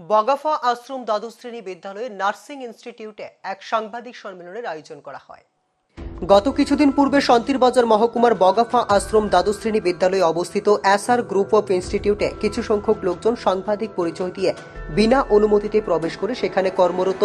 বগাফা আশ্রম দ্বাদশ শ্রেণি বিদ্যালয়ে নার্সিং ইনস্টিটিউটে এক সাংবাদিক সম্মেলনের আয়োজন করা হয়। গত কিছুদিন পূর্বে শান্তিরবাজার মহকুমার বগাফা আশ্রম দ্বাদশ শ্রেণি বিদ্যালয়ে অবস্থিত এসআর গ্রুপ অফ ইনস্টিটিউটে কিছু সংখ্যক লোকজন সাংবাদিক পরিচয় দিয়ে বিনা অনুমতিতে প্রবেশ করে সেখানে কর্মরত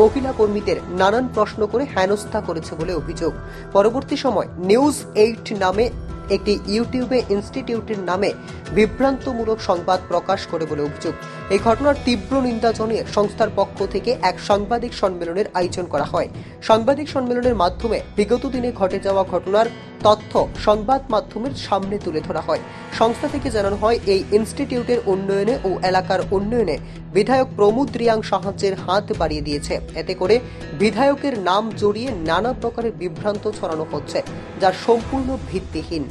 মহিলা কর্মীদের নানান প্রশ্ন করে হেনস্থা করেছে বলে অভিযোগ। পরবর্তী সময় নিউজ এইট নামে একটি ইউটিউবে ইনস্টিটিউটের নামে বিভ্রান্তমূলক সংবাদ প্রকাশ করে বলে অভিযোগ। এই ঘটনার তীব্র নিন্দা জানিয়ে সংস্থার পক্ষ থেকে এক সাংবাদিক সম্মেলনের আয়োজন করা হয়। সাংবাদিক সম্মেলনের মাধ্যমে বিগত দিনে ঘটে যাওয়া ঘটনার তথ্য সংবাদ মাধ্যমের সামনে তুলে ধরা হয়। সংস্থা থেকে জানানো হয়, এই ইনস্টিটিউটের উন্নয়নে ও এলাকার উন্নয়নে বিধায়ক প্রমোদ রিয়াং সাহায্যের হাত বাড়িয়ে দিয়েছে। এতে করে বিধায়কের নাম জড়িয়ে নানা প্রকারের বিভ্রান্ত ছড়ানো হচ্ছে, যা সম্পূর্ণ ভিত্তিহীন।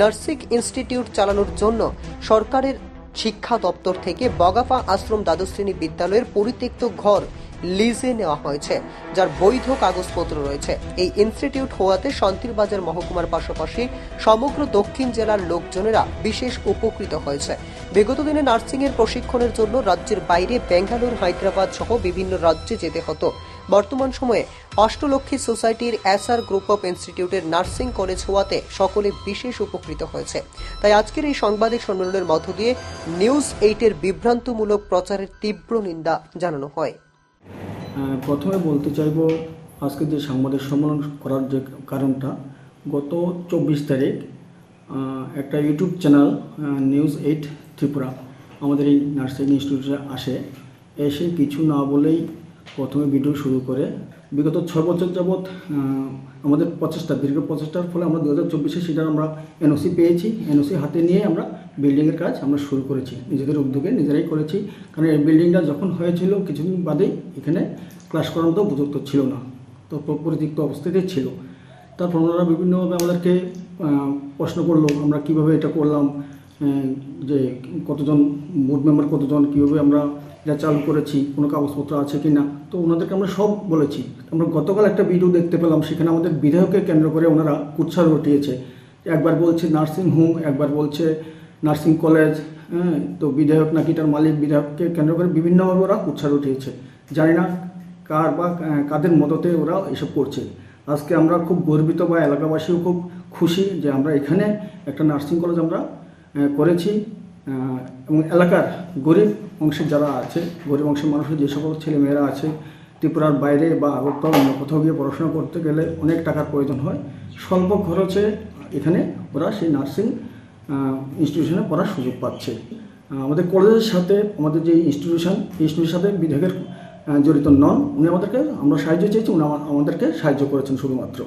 নার্সিং ইনস্টিটিউট চালানোর জন্য সরকারের শিক্ষা দপ্তর থেকে বগাফা আশ্রম দ্বাদশ শ্রেণি বিদ্যালয়ের পরিত্যক্ত ঘর লিজে নেওয়া হয়েছে, যার বৈধ কাগজপত্র রয়েছে। এই ইনস্টিটিউট হওয়াতে শান্তিরবাজার মহকুমার পাশাপাশি সমগ্র দক্ষিণ জেলার লোকজনেরা বিশেষ উপকৃত হয়েছে। বিগত দিনে নার্সিং এর প্রশিক্ষণের জন্য রাজ্যের বাইরে বেঙ্গালুর, হায়দ্রাবাদ সহ বিভিন্ন রাজ্যে যেতে হতো। বর্তমান সময়ে অষ্টলক্ষী সোসাইটির এসআর গ্রুপ অফ ইনস্টিটিউটের নার্সিং কলেজ হওয়াতে সকলে বিশেষ উপকৃত হয়েছে। তাই আজকের এই সাংবাদিক সম্মেলনের মধ্য দিয়ে নিউজ এইটের বিভ্রান্তমূলক প্রচারের তীব্র নিন্দা জানানো হয়। প্রথমে বলতে চাইব আজকে যে সাংবাদিক সম্মেলন করার যে কারণটা, গত চব্বিশ তারিখ একটা YouTube channel news eight Tripura, আমাদের এই নার্সিং ইনস্টিটিউটে আসে। এসে কিছু না বলেই প্রথমে ভিডিও শুরু করে বিগত ছয় বছর যাবৎ আমাদের প্রচেষ্টা দীর্ঘ প্রচেষ্টার ফলে আমরা দু হাজার চব্বিশে সেটা আমরা এনওসি পেয়েছি। এনওসি হাতে নিয়ে আমরা বিল্ডিংয়ের কাজ আমরা শুরু করেছি। নিজেদের উদ্যোগে নিজেরাই করেছি। কারণ এই বিল্ডিংটা যখন হয়েছিল কিছুদিন বাদেই এখানে ক্লাস করার মতো উপযুক্ত ছিল না। তো পরিতিক্ত অবস্থাতেই ছিল। তারপর ওনারা বিভিন্নভাবে আমাদেরকে প্রশ্ন করল, আমরা কীভাবে এটা করলাম? যে কতজন বোর্ড মেম্বার কতজন, কীভাবে আমরা এটা চালু করেছি, কোনো কাগজপত্র আছে কি না তো ওনাদেরকে আমরা সব বলেছি। আমরা গতকাল একটা ভিডিও দেখতে পেলাম, সেখানে আমাদের বিধায়ককে কেন্দ্র করে ওনারা কুৎসার রটিয়েছে একবার বলছে নার্সিং হোম একবার বলছে নার্সিং কলেজ হ্যাঁ তো বিধায়ক নাকি তার মালিক বিধায়ককে কেন্দ্র করে বিভিন্নভাবে ওরা কুৎসার উঠিয়েছে জানি না কার বা কাদের মদতে ওরা এসব করছে। আজকে আমরা খুব গর্বিত বা এলাকাবাসীও খুব খুশি যে আমরা এখানে একটা নার্সিং কলেজ আমরা করেছি। এবং এলাকার গরিব অংশের যারা আছে, গরিব অংশের মানুষের যে সকল ছেলেমেয়েরা আছে, ত্রিপুরার বাইরে বা আগরতলা অন্য কোথাও গিয়ে পড়াশোনা করতে গেলে অনেক টাকার প্রয়োজন হয়। স্বল্প খরচে এখানে ওরা সেই নার্সিং ইনস্টিটিউশনে পড়ার সুযোগ পাচ্ছে। আমাদের কলেজের সাথে, আমাদের যে ইনস্টিটিউশন ইনস্টিটিউশনের সাথে বিধায়কের জড়িত নন। উনি আমাদেরকে, আমরা সাহায্য চেয়েছি, উনি আমাদেরকে সাহায্য করেছেন শুধুমাত্র।